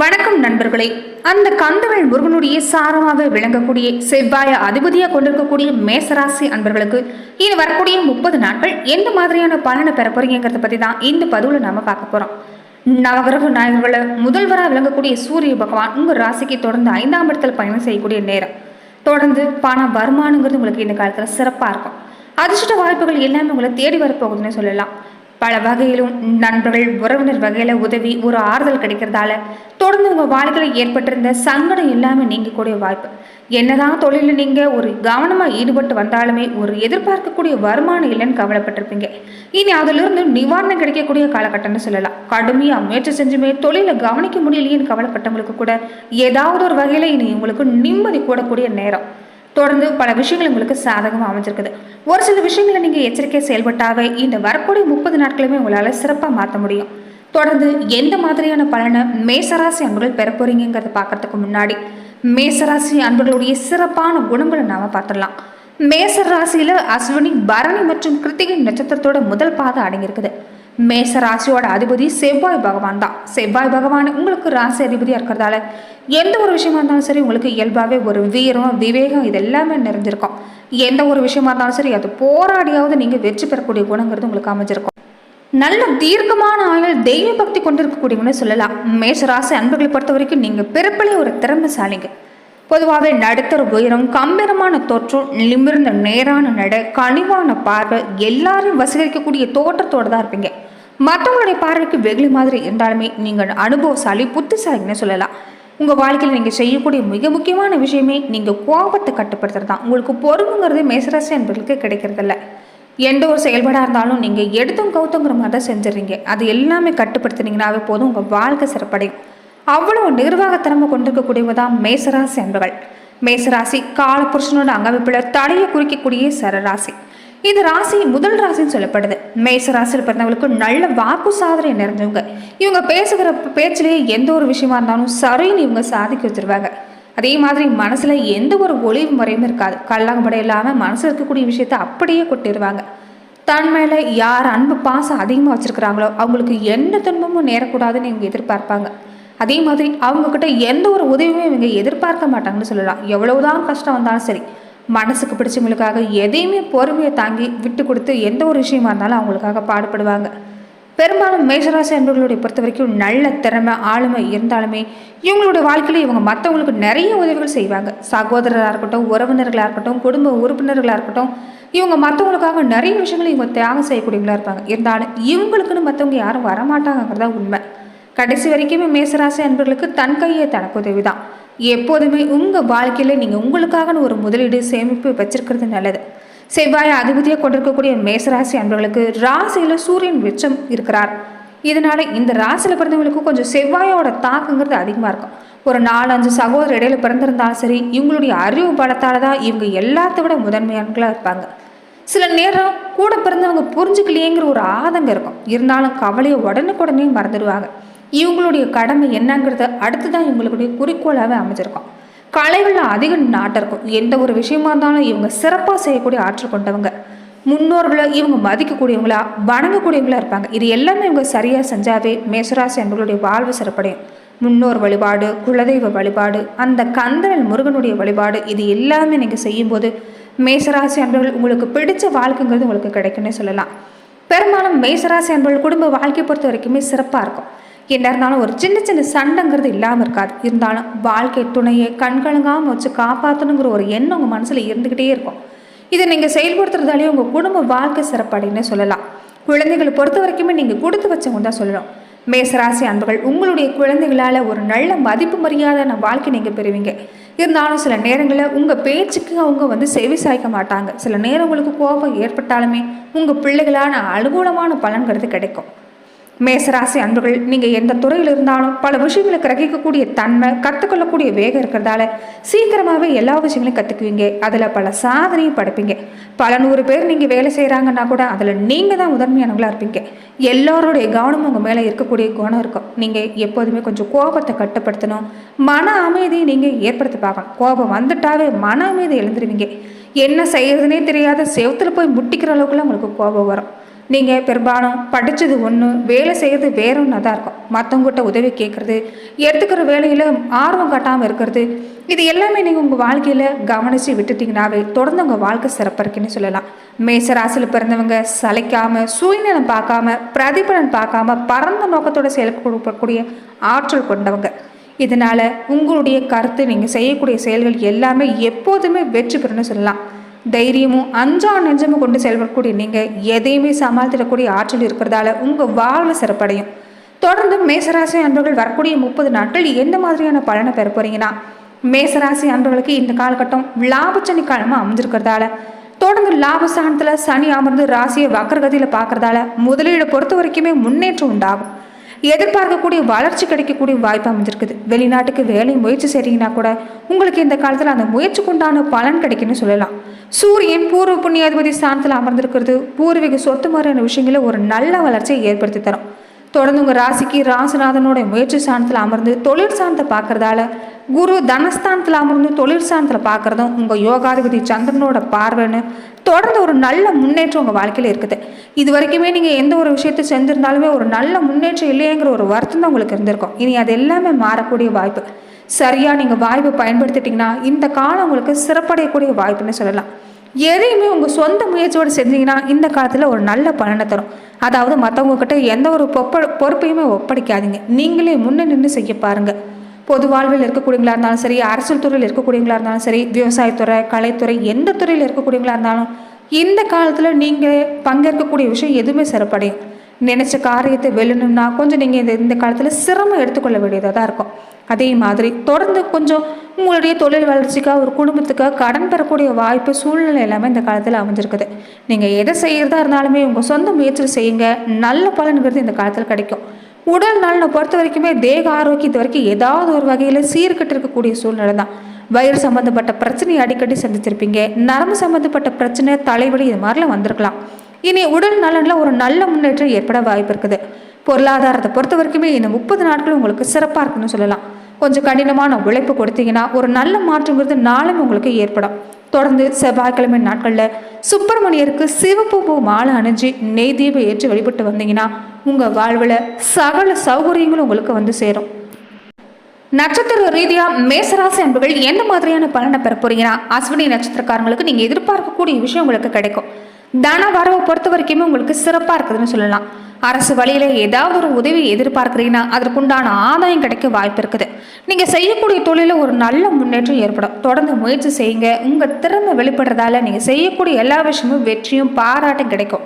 வணக்கம் நண்பர்களே. அந்த கந்தவேல் முருகனுடைய சாரமாக விளங்கக்கூடிய செவ்வாய அதிபதியாக கொண்டிருக்கக்கூடிய மேசராசி அன்பர்களுக்கு இனி வரக்கூடிய முப்பது நாட்கள் எந்த மாதிரியான பலனை பெற போறீங்கிறத பற்றி தான் இந்த பதிவில் நாம பார்க்க போகிறோம் நவகிரக நாயகர்களை முதல்வராக விளங்கக்கூடிய சூரிய பகவான் உங்கள் ராசிக்கு தொடர்ந்து ஐந்தாம் இடத்துல பயணம் செய்யக்கூடிய நேரம். தொடர்ந்து பண வருமானங்கிறது உங்களுக்கு இந்த காலத்தில் சிறப்பாக இருக்கும். அதிர்ஷ்ட வாய்ப்புகள் எல்லாமே உங்களை தேடி வரப்போகுதுன்னு சொல்லலாம். பல வகையிலும் நண்பர்கள் உறவினர் வகையில் உதவி ஒரு ஆறுதல் கிடைக்கிறதால தொடர்ந்து உங்கள் வாழ்க்கையில் ஏற்பட்டிருந்த சங்கடம் எல்லாமே நீங்கக்கூடிய வாய்ப்பு. என்னதான் தொழிலில் நீங்கள் ஒரு கவனமாக ஈடுபட்டு வந்தாலுமே ஒரு எதிர்பார்க்கக்கூடிய வருமானம் இல்லைன்னு கவலைப்பட்டிருப்பீங்க. இனி அதிலிருந்து நிவாரணம் கிடைக்கக்கூடிய காலகட்டம்னு சொல்லலாம். கடுமையாக முயற்சி செஞ்சுமே தொழிலை கவனிக்க முடியலையேன்னு கவலைப்பட்டவங்களுக்கு கூட ஏதாவது ஒரு வகையில் இனி உங்களுக்கு நிம்மதி கூடக்கூடிய நேரம். தொடர்ந்து பல விஷயங்கள் உங்களுக்கு சாதகமாக அமைஞ்சிருக்குது. ஒரு சில விஷயங்களை நீங்கள் எச்சரிக்கையை செயல்பட்டாவே இந்த வரக்கூடிய முப்பது நாட்களுமே உங்களால் சிறப்பாக மாற்ற முடியும். தொடர்ந்து எந்த மாதிரியான பலனை மேசராசி அன்புகள் பெற போறீங்கிறத பார்க்கறதுக்கு முன்னாடி மேசராசி அன்புகளுடைய சிறப்பான குணங்களை நாம் பார்த்துடலாம் மேச ராசியில் அஸ்வினி பரணி மற்றும் கிருத்திகை நட்சத்திரத்தோட முதல் பாதை அடங்கியிருக்குது. மேச ராசியோட அதிபதி செவ்வாய் பகவான் தான். செவ்வாய் பகவான் உங்களுக்கு ராசி அதிபதியாக இருக்கிறதால எந்த ஒரு விஷயமா இருந்தாலும் சரி உங்களுக்கு இயல்பாகவே ஒரு வீரம் விவேகம் இது எல்லாமே நிறைஞ்சிருக்கும். எந்த ஒரு விஷயமா இருந்தாலும் சரி அது போராடியாவது நீங்கள் வெற்றி பெறக்கூடிய குணங்கிறது உங்களுக்கு அமைஞ்சிருக்கும். நல்ல தீர்க்கமான ஆயுள் தெய்வ பக்தி கொண்டிருக்கக்கூடியவன்னு சொல்லலாம். மேஷ ராசி அன்புகளை பொறுத்த வரைக்கும் நீங்கள் பிறப்பிலே ஒரு திறமைசாலிங்க. பொதுவாகவே நடுத்தர உயரம் கம்பீரமான தோற்றம் நிமிர்ந்த நேரான நட கனிவான பார்வை எல்லாரையும் வசீகரிக்கக்கூடிய தோற்றத்தோடு தான் இருப்பீங்க. மற்றவங்களுடைய பார்வைக்கு வெகுளி மாதிரி இருந்தாலுமே நீங்கள் அனுபவசாலி புத்திசாலின்னு சொல்லலாம். உங்கள் வாழ்க்கையில் நீங்கள் செய்யக்கூடிய மிக முக்கியமான விஷயமே நீங்கள் கோபத்தை கட்டுப்படுத்துறது தான். உங்களுக்கு பொறுப்புங்கிறது மேசராசி என்பர்களுக்கு கிடைக்கிறதில்ல. எந்த ஒரு செயல்பாடாக இருந்தாலும் நீங்கள் எடுத்தும் கவுத்துங்கிற மாதிரி தான் செஞ்சிடறீங்க. அது எல்லாமே கட்டுப்படுத்துனீங்கன்னாவே போதும். உங்கள் வாழ்க்கை சிறப்படையும். அவ்வளவு நிர்வாகத்திறமை கொண்டிருக்கக்கூடியவங்க தான் மேசராசி அன்பர்கள். மேசராசி காலபுருஷனோட அங்கமைப்பில் தடையை குறிக்கக்கூடிய சரராசி. இது ராசி முதல் ராசின்னு சொல்லப்படுது. மேச ராசியில் பிறந்தவங்களுக்கு நல்ல வாக்கு சாதனை நிறைஞ்சவங்க. இவங்க பேசுகிற பேச்சிலேயே எந்த ஒரு விஷயமா இருந்தாலும் சரின்னு இவங்க சாதிக்க வச்சிருவாங்க. அதே மாதிரி மனசுல எந்த ஒரு ஒளிவு முறையும் இருக்காது. கள்ளங்கப்படை இல்லாமல் மனசுல இருக்கக்கூடிய விஷயத்த அப்படியே கொட்டிடுவாங்க தன் மேலே யார் அன்பு பாசம் அதிகமாக வச்சிருக்கிறாங்களோ அவங்களுக்கு எந்த துன்பமும் நேரக்கூடாதுன்னு இவங்க எதிர்பார்ப்பாங்க. அதே மாதிரி அவங்கக்கிட்ட எந்த ஒரு உதவியுமே இவங்க எதிர்பார்க்க மாட்டாங்கன்னு சொல்லலாம். எவ்வளவுதான் கஷ்டம் வந்தாலும் சரி மனசுக்கு பிடிச்சவங்களுக்காக எதையுமே பொறுமையை தாங்கி விட்டு கொடுத்து எந்த ஒரு விஷயமா இருந்தாலும் அவங்களுக்காக பாடுபடுவாங்க. பெரும்பாலும் மேஷராசி அன்பர்களுடைய பொறுத்த வரைக்கும் நல்ல திறமை ஆளுமை இருந்தாலுமே இவங்களுடைய வாழ்க்கையில் இவங்க மற்றவங்களுக்கு நிறைய உதவிகள் செய்வாங்க. சகோதரராக இருக்கட்டும் உறவினர்களாக இருக்கட்டும் குடும்ப உறுப்பினர்களாக இருக்கட்டும் இவங்க மற்றவங்களுக்காக நிறைய விஷயங்களை இவங்க தியாகம் செய்யக்கூடியவங்களா இருப்பாங்க. இருந்தாலும் இவங்களுக்குன்னு மற்றவங்க யாரும் வரமாட்டாங்கிறதா உண்மை. கடைசி வரைக்குமே மேசராசி அன்பர்களுக்கு தன் கையை தனக்கு உதவி தான் எப்போதுமே உங்கள் வாழ்க்கையில் நீங்கள் உங்களுக்காகன்னு ஒரு முதலீடு சேமிப்பு வச்சிருக்கிறது நல்லது. செவ்வாய் அதிபதியாக கொண்டிருக்கக்கூடிய மேசராசி அன்பர்களுக்கு ராசியில் சூரியன் வெச்சம் இருக்கிறார். இதனால இந்த ராசியில் பிறந்தவங்களுக்கு கொஞ்சம் செவ்வாயோட தாக்கங்கிறது அதிகமாக இருக்கும். ஒரு நாலஞ்சு சகோதர இடையில பிறந்திருந்தாலும் சரி இவங்களுடைய அறிவு பலத்தால் தான் இவங்க எல்லாத்த விட முதன்மையான்களாக இருப்பாங்க. சில நேரம் கூட பிறந்தவங்க புரிஞ்சுக்கலையேங்கிற ஒரு ஆதங்கம் இருக்கும். இருந்தாலும் கவலையை உடனுக்குடனே மறந்துடுவாங்க. இவங்களுடைய கடமை என்னங்கிறது அடுத்து தான் இவங்களுடைய குறிக்கோளாகவே அமைஞ்சிருக்கும். கலைகளில் அதிக நாட்டம் இருக்கும். எந்த ஒரு விஷயமா இருந்தாலும் இவங்க சிறப்பாக செய்யக்கூடிய ஆற்றல் கொண்டவங்க. முன்னோர்களை இவங்க மதிக்கக்கூடியவங்களா வணங்கக்கூடியவங்களா இருப்பாங்க. இது எல்லாமே இவங்க சரியாக செஞ்சாவே மேசராசி என்பவர்களுடைய வாழ்வு சிறப்படையும். முன்னோர் வழிபாடு குலதெய்வ வழிபாடு அந்த கந்தனல் முருகனுடைய வழிபாடு இது எல்லாமே நீங்கள் செய்யும்போது மேசராசி அன்பர்கள் உங்களுக்கு பிடிச்ச வாழ்க்கைங்கிறது உங்களுக்கு கிடைக்கும்னே சொல்லலாம். பெரும்பாலும் மேசராசி அன்பர்கள் குடும்ப வாழ்க்கையை பொறுத்த வரைக்குமே சிறப்பாக இருக்கும். என்ன இருந்தாலும் ஒரு சின்ன சின்ன சண்டைங்கிறது இல்லாமல் இருக்காது. இருந்தாலும் வாழ்க்கை துணையை கண்கலங்காமல் வச்சு காப்பாற்றணுங்கிற ஒரு எண்ணம் உங்கள் மனசில் இருந்துக்கிட்டே இருக்கும். இதை நீங்கள் செயல்படுத்துறதாலே உங்கள் குடும்ப வாழ்க்கை சிறப்படைன்னு சொல்லலாம். குழந்தைகளை பொறுத்த வரைக்குமே நீங்கள் கொடுத்து வச்சவங்க தான் சொல்லணும். மேசராசி அன்புகள் உங்களுடைய குழந்தைகளால் ஒரு நல்ல மதிப்பு மரியாதையான வாழ்க்கை நீங்கள் பெறுவீங்க. இருந்தாலும் சில நேரங்களில் உங்கள் பேச்சுக்கு அவங்க வந்து செவி சாய்க்க மாட்டாங்க. சில நேரம் உங்களுக்கு கோபம் ஏற்பட்டாலுமே உங்கள் பிள்ளைகளான அனுகூலமான பலன்கிறது கிடைக்கும். மேசராசி அன்புகள் நீங்கள் எந்த துறையில் இருந்தாலும் பல விஷயங்களை கிரகிக்கக்கூடிய தன்மை கற்றுக்கொள்ளக்கூடிய வேகம் இருக்கிறதால சீக்கிரமாகவே எல்லா விஷயங்களையும் கற்றுக்குவீங்க அதில் பல சாதனையும் படைப்பீங்க. பல நூறு பேர் நீங்கள் வேலை செய்கிறாங்கன்னா கூட அதில் நீங்கள் தான் முதன்மையானவங்களாக இருப்பீங்க. எல்லோருடைய கவனமும் உங்கள் மேலே இருக்கக்கூடிய குணம் இருக்கும். நீங்கள் எப்போதுமே கொஞ்சம் கோபத்தை கட்டுப்படுத்தணும். மன அமைதியை நீங்கள் ஏற்படுத்தி பார்க்கணும். கோபம் வந்துட்டாவே மன அமைதி எழுந்துருவீங்க என்ன செய்யறதுனே தெரியாத செவத்தில் போய் முட்டிக்கிற அளவுக்குலாம் உங்களுக்கு கோபம் வரும். நீங்கள் பெரும்பாலும் படித்தது ஒன்று வேலை செய்கிறது வேற ஒன்றா தான் இருக்கும். மற்றவங்ககிட்ட உதவி கேட்குறது எடுத்துக்கிற வேலையில் ஆர்வம் காட்டாமல் இருக்கிறது இது எல்லாமே நீங்கள் உங்கள் வாழ்க்கையில் கவனித்து விட்டுட்டிங்கனாவே தொடர்ந்து உங்கள் வாழ்க்கை சிறப்பாக இருக்குன்னு சொல்லலாம். மேசராசியில் பிறந்தவங்க சளைக்காமல் சூழ்நிலம் பார்க்காம பிரதிபலன் பார்க்காம பரந்த நோக்கத்தோட செயல்படக்கூடிய ஆற்றல் கொண்டவங்க. இதனால் உங்களுடைய கருத்து நீங்கள் செய்யக்கூடிய செயல்கள் எல்லாமே எப்போதுமே வெற்றி பெறணும்னு சொல்லலாம். தைரியமும் அஞ்சா நெஞ்சமும் கொண்டு செயல்படக்கூடிய நீங்கள் எதையுமே சமாளித்திடக்கூடிய ஆற்றல் இருக்கிறதால உங்கள் வாழ்வு சிறப்படையும். தொடர்ந்து மேசராசி அன்பர்கள் வரக்கூடிய முப்பது நாட்கள் எந்த மாதிரியான பலனை பெற போறீங்கன்னா மேசராசி அன்பர்களுக்கு இந்த காலகட்டம் லாபச்சனி காலமாக அமைஞ்சிருக்கிறதால தொடர்ந்து லாபஸ்தானத்தில் சனி அமர்ந்து ராசியை வக்கரகதியில் பார்க்கறதால முதலீடு பொறுத்த வரைக்குமே முன்னேற்றம் உண்டாகும். எதிர்பார்க்கக்கூடிய வளர்ச்சி கிடைக்கக்கூடிய வாய்ப்பு அமைஞ்சிருக்குது. வெளிநாட்டுக்கு வேலை முயற்சி செய்றீங்கன்னா கூட உங்களுக்கு இந்த காலத்தில் அந்த முயற்சிக்கு உண்டான பலன் கிடைக்குன்னு சொல்லலாம். சூரியன் பூர்வ புண்ணியாதிபதி ஸ்தானத்தில் அமர்ந்திருக்கிறது. பூர்வீக சொத்து மாதிரியான விஷயங்களில் ஒரு நல்ல வளர்ச்சியை ஏற்படுத்தி தரும். தொடர்ந்து உங்கள் ராசிக்கு ராசிநாதனோட முயற்சி ஸ்தானத்தில் அமர்ந்து தொழில் சார்ந்த பார்க்கறதால குரு தனஸ்தானத்தில் அமர்ந்து தொழில் ஸ்தானத்தில் பார்க்குறதும் உங்கள் யோகாதிபதி சந்திரனோட பார்வைன்னு தொடர்ந்து ஒரு நல்ல முன்னேற்றம் உங்கள் வாழ்க்கையில் இருக்குது. இது வரைக்குமே நீங்கள் எந்த ஒரு விஷயத்தை செஞ்சுருந்தாலுமே ஒரு நல்ல முன்னேற்றம் இல்லையேங்கிற ஒரு வருத்தம் தான் உங்களுக்கு இருந்திருக்கும். இனி அது எல்லாமே மாறக்கூடிய வாய்ப்பு. சரியாக நீங்கள் வாய்ப்பு பயன்படுத்திட்டிங்கன்னா இந்த காலம் உங்களுக்கு சிறப்படையக்கூடிய வாய்ப்புன்னு சொல்லலாம். எதையுமே உங்கள் சொந்த முயற்சியோடு செஞ்சீங்கன்னா இந்த காலத்தில் ஒரு நல்ல பலனை தரும். அதாவது மற்றவங்கக்கிட்ட எந்த ஒரு பொப்ப பொறுப்பையுமே ஒப்படைக்காதீங்க. நீங்களே முன்னே நின்று செய்ய பாருங்கள் பொது வாழ்வில் இருக்கக்கூடியங்களா இருந்தாலும் சரி அரசியல் துறையில் இருக்கக்கூடியங்களா இருந்தாலும் சரி விவசாயத்துறை கலைத்துறை எந்த துறையில் இருக்கக்கூடியங்களா இருந்தாலும் இந்த காலத்தில் நீங்கள் பங்கேற்கக்கூடிய விஷயம் எதுவுமே சிறப்படையும். நினச்ச காரியத்தை வெல்லணும்னா கொஞ்சம் நீங்கள் இந்த இந்த காலத்தில் சிரமம் எடுத்துக்கொள்ள வேண்டியதாக தான் இருக்கும். அதே மாதிரி தொடர்ந்து கொஞ்சம் உங்களுடைய தொழில் வளர்ச்சிக்காக ஒரு குடும்பத்துக்காக கடன் பெறக்கூடிய வாய்ப்பு சூழ்நிலை எல்லாமே இந்த காலத்தில் அமைஞ்சிருக்குது. நீங்கள் எதை செய்கிறதா இருந்தாலுமே உங்கள் சொந்த முயற்சியில் செய்யுங்க. நல்ல பலன்கிறது இந்த காலத்தில் கிடைக்கும். உடல் நலனை பொறுத்த வரைக்குமே தேக ஆரோக்கியத்து வரைக்கும் ஏதாவது ஒரு வகையில் சீர்கட்டு இருக்கக்கூடிய சூழ்நிலை தான். வயிறு சம்மந்தப்பட்ட பிரச்சனையை அடிக்கடி சந்திச்சிருப்பீங்க. நரம்பு சம்மந்தப்பட்ட பிரச்சனை தலைவலி இது மாதிரிலாம் வந்திருக்கலாம். இனி உடல் நலனில் ஒரு நல்ல முன்னேற்றம் ஏற்பட வாய்ப்பு இருக்குது. பொருளாதாரத்தை பொறுத்த வரைக்குமே இந்த முப்பது நாட்கள் உங்களுக்கு சிறப்பாக இருக்குன்னு சொல்லலாம். கொஞ்சம் கடினமான உழைப்பு கொடுத்தீங்கன்னா ஒரு நல்ல மாற்றங்கிறது நாளும் உங்களுக்கு ஏற்படும். தொடர்ந்து செவ்வாய்க்கிழமை நாட்களில் சுப்பிரமணியருக்கு சிவப்பு பூ மாலை அணிஞ்சு நெய் தீபம் ஏற்றி வழிபட்டு வந்தீங்கன்னா உங்கள் வாழ்வில் சகல சௌகரியங்களும் உங்களுக்கு வந்து சேரும். நட்சத்திர ரீதியாக மேசராசி அன்புகள் எந்த மாதிரியான பலனை பெற போறீங்கன்னா அஸ்வினி நட்சத்திரக்காரங்களுக்கு நீங்கள் எதிர்பார்க்கக்கூடிய விஷயம் உங்களுக்கு கிடைக்கும். தன வரவை பொறுத்த வரைக்குமே உங்களுக்கு சிறப்பாக இருக்குதுன்னு சொல்லலாம். அரசு வழியில் ஏதாவது ஒரு உதவி எதிர்பார்க்குறீங்கன்னா அதற்குண்டான ஆதாயம் கிடைக்க வாய்ப்பு இருக்குது. நீங்கள் செய்யக்கூடிய தொழிலில் ஒரு நல்ல முன்னேற்றம் ஏற்படும். தொடர்ந்து முயற்சி செய்யுங்க. உங்கள் திறமை வெளிப்படுறதால நீங்கள் செய்யக்கூடிய எல்லா விஷயமும் வெற்றியும் பாராட்டும் கிடைக்கும்.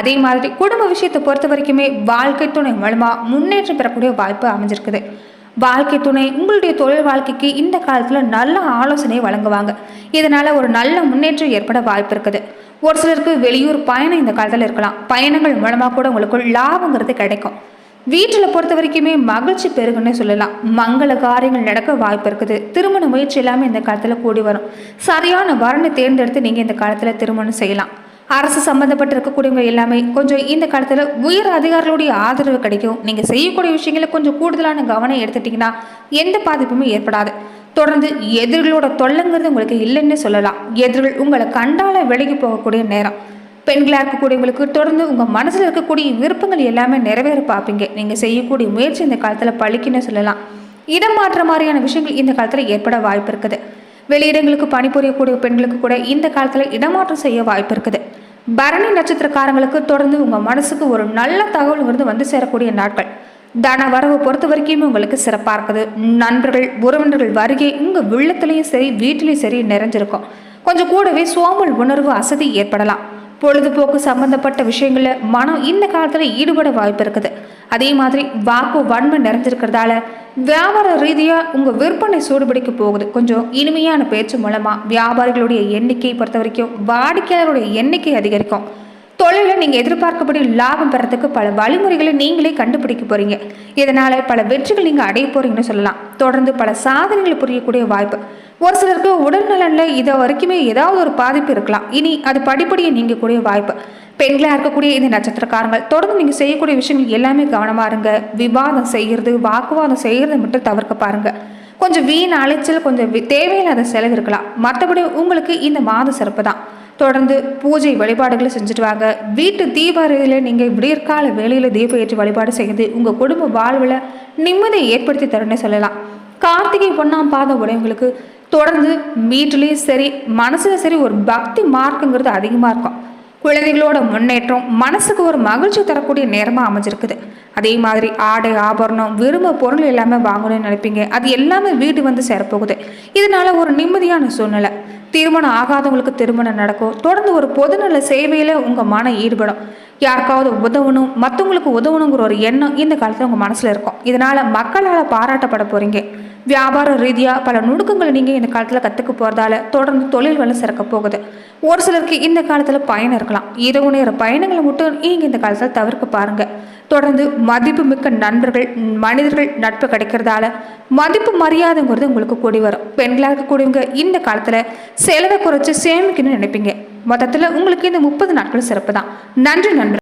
அதே மாதிரி குடும்ப விஷயத்தை பொறுத்த வரைக்குமே வாழ்க்கை துணை மூலமாக முன்னேற்றம் பெறக்கூடிய வாய்ப்பு அமைஞ்சிருக்குது. வாழ்க்கை துணை உங்களுடைய தொழில் வாழ்க்கைக்கு இந்த காலத்தில் நல்ல ஆலோசனை வழங்குவாங்க. இதனால் ஒரு நல்ல முன்னேற்றம் ஏற்பட வாய்ப்பு இருக்குது. ஒரு சிலருக்கு வெளியூர் பயணம் இந்த காலத்தில் இருக்கலாம். பயணங்கள் மூலமாக கூட உங்களுக்கு லாபங்கிறது கிடைக்கும். வீட்டில் பொறுத்த வரைக்குமே மகிழ்ச்சி பெருகுன்னு சொல்லலாம். மங்கள காரியங்கள் நடக்க வாய்ப்பு இருக்குது. திருமண முயற்சி எல்லாமே இந்த காலத்தில் கூடி வரும். சரியான வரனை தேர்ந்தெடுத்து நீங்கள் இந்த காலத்தில் திருமணம் செய்யலாம். அரசு சம்மந்தப்பட்டு இருக்கக்கூடியவங்க எல்லாமே கொஞ்சம் இந்த காலத்தில் உயர் அதிகாரிகளுடைய ஆதரவு கிடைக்கும். நீங்கள் செய்யக்கூடிய விஷயங்களை கொஞ்சம் கூடுதலான கவனம் எடுத்துட்டிங்கன்னா எந்த பாதிப்புமே ஏற்படாது. தொடர்ந்து எதிர்களோட தொல்லைங்கிறது உங்களுக்கு இல்லைன்னு சொல்லலாம். எதிர்கள் உங்களை கண்டால விலகி போகக்கூடிய நேரம். பெண்களாக இருக்கக்கூடியவங்களுக்கு தொடர்ந்து உங்கள் மனசில் இருக்கக்கூடிய விருப்பங்கள் எல்லாமே நிறைவேற பார்ப்பீங்க. நீங்கள் செய்யக்கூடிய முயற்சி இந்த காலத்தில் பழிக்குன்னு சொல்லலாம். இடம் மாற்ற மாதிரியான விஷயங்கள் இந்த காலத்தில் ஏற்பட வாய்ப்பு இருக்குது. வெளியிடங்களுக்கு பணிபுரியக்கூடிய பெண்களுக்கு கூட இந்த காலத்தில் இடமாற்றம் செய்ய வாய்ப்பு இருக்குது. பரணி நட்சத்திரக்காரங்களுக்கு தொடர்ந்து உங்கள் மனசுக்கு ஒரு நல்ல தகவல் வந்து வந்து சேரக்கூடிய நாட்கள். தன வரவை பொறுத்த வரைக்குமே உங்களுக்கு சிறப்பாக இருக்குது. நண்பர்கள் உறவினர்கள் வருகை உங்கள் உள்ளத்துலேயும் சரி வீட்டிலையும் சரி நிறைஞ்சிருக்கும். கொஞ்சம் கூடவே சோம்பல் உணர்வு அசதி ஏற்படலாம். பொழுதுபோக்கு சம்பந்தப்பட்ட விஷயங்களில் மனம் இந்த காலத்தில் ஈடுபட வாய்ப்பு இருக்குது. அதே மாதிரி வாக்கு வன்மை நிறைஞ்சிருக்கிறதால வியாபார ரீதியாக உங்கள் விற்பனை சூடுபிடிக்க போகுது. கொஞ்சம் இனிமையான பேச்சு மூலமாக வியாபாரிகளுடைய எண்ணிக்கையை பொறுத்த வரைக்கும் வாடிக்கையாளருடைய எண்ணிக்கை அதிகரிக்கும். தொழிலில் நீங்கள் எதிர்பார்க்கப்படி லாபம் பெறத்துக்கு பல வழிமுறைகளை நீங்களே கண்டுபிடிக்க போகிறீங்க இதனால் பல வெற்றிகள் நீங்கள் அடைய போகிறீங்கன்னு சொல்லலாம். தொடர்ந்து பல சாதனைகளை புரியக்கூடிய வாய்ப்பு. ஒரு சிலருக்கு உடல் நலனில் இதை வரைக்குமே ஏதாவது ஒரு பாதிப்பு இருக்கலாம். இனி அது படிப்படியை நீங்கக்கூடிய வாய்ப்பு. பெண்களாக இருக்கக்கூடிய இந்த நட்சத்திரக்காரங்கள் தொடர்ந்து நீங்கள் செய்யக்கூடிய விஷயங்கள் எல்லாமே கவனமாக இருங்க. விவாதம் செய்கிறது வாக்குவாதம் செய்கிறத மட்டும் தவிர்க்க பாருங்கள் கொஞ்சம் வீண் அலைச்சல் கொஞ்சம் தேவையில்லாத செலவு இருக்கலாம். மற்றபடி உங்களுக்கு இந்த மாத சிறப்பு தான். தொடர்ந்து பூஜை வழிபாடுகளை செஞ்சுட்டு வாங்க. வீட்டு தீபாவளியில் நீங்கள் விடியற்கால வேலையில் தீபம் ஏற்றி வழிபாடு செய்யுது உங்கள் குடும்ப வாழ்வில் நிம்மதியை ஏற்படுத்தி தரணும்னு சொல்லலாம். கார்த்திகை ஒன்றாம் பாத உடையவங்களுக்கு தொடர்ந்து வீட்டிலையும் சரி மனசுல சரி ஒரு பக்தி மார்க்குங்கிறது அதிகமாக இருக்கும். குழந்தைகளோட முன்னேற்றம் மனசுக்கு ஒரு மகிழ்ச்சி தரக்கூடிய நேரமாக அமைஞ்சிருக்குது. அதே மாதிரி ஆடை ஆபரணம் விரும்ப பொருள் எல்லாமே வாங்கணும்னு நினைப்பீங்க. அது எல்லாமே வீடு வந்து சேரப்போகுது. இதனால ஒரு நிம்மதியான சூழ்நிலை. திருமணம் ஆகாதவங்களுக்கு திருமணம் நடக்கும். தொடர்ந்து ஒரு பொதுநல சேவையில் உங்கள் மனம் ஈடுபடும். யாருக்காவது உதவணும் மற்றவங்களுக்கு உதவணுங்கிற ஒரு எண்ணம் இந்த காலத்தில் உங்கள் மனசில் இருக்கும். இதனால் மக்களால் பாராட்டப்பட போகிறீங்க வியாபார ரீதியாக பல நுணுக்கங்களை நீங்கள் இந்த காலத்தில் கற்றுக்க போகிறதால தொடர்ந்து தொழில் வளம் சிறக்க போகுது. ஒரு சிலருக்கு இந்த காலத்தில் பயணம் இருக்கலாம். இரவு நேர பயணங்களை மட்டும் நீங்கள் இந்த காலத்தில் தவிர்க்க பாருங்கள் தொடர்ந்து மதிப்பு மிக்க நண்பர்கள் மனிதர்கள் நட்பு கிடைக்கிறதால மதிப்பு மரியாதைங்கிறது உங்களுக்கு கூடி வரும். பெண்களாக இருக்கக்கூடியவங்க இந்த காலத்தில் செலவை குறைச்சி சேமிக்கணும்னு நினைப்பீங்க. மொத்தத்தில் உங்களுக்கு இந்த முப்பது நாட்கள் சிறப்பு தான் நன்றி நண்பர்